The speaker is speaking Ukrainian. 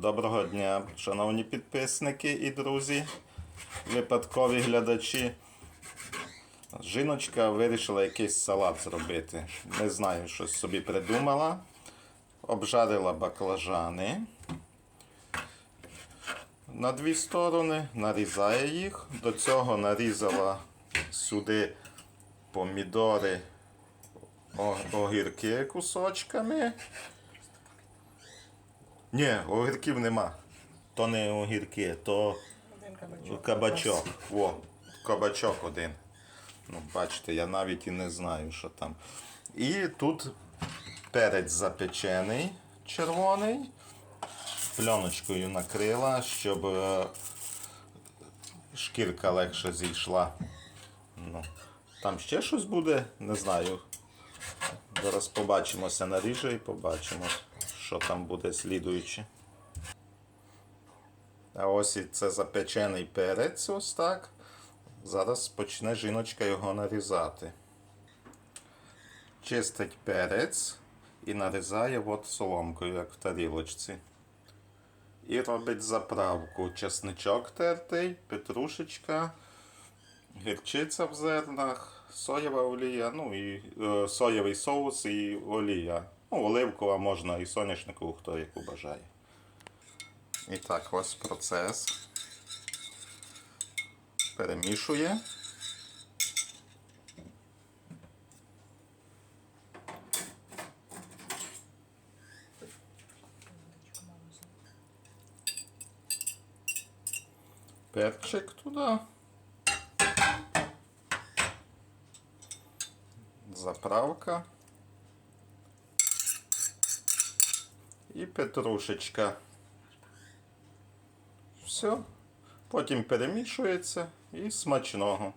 Доброго дня, шановні підписники і друзі, випадкові глядачі. Жіночка вирішила якийсь салат зробити. Не знаю, щось собі придумала. Обжарила баклажани на дві сторони, нарізає їх. До цього нарізала сюди помідори, огірки кусочками. Ні, огірків нема. То не огірки, то кабачок. Во, кабачок один. Ну, бачите, я навіть і не знаю, що там. І тут перець запечений, червоний. Пленочкою накрила, щоб е, шкірка легше зійшла. Ну, там ще щось буде, не знаю. Зараз побачимося наріжу і побачимо, що там буде слідуюче. А ось і це запечений перець, ось так. Зараз почне жіночка його нарізати. Чистить перець і нарізає от соломкою, як в тарілочці. І робить заправку. Чесничок тертий, петрушечка, гірчиця в зернах, соєва олія, ну і е, соєвий соус і олія. Ну, оливкова можна і соняшникову, хто яку бажає. І так, ось процес. Перемішує. Перчик туди. Заправка. І петрушечка. Все. Потім перемішується і смачного.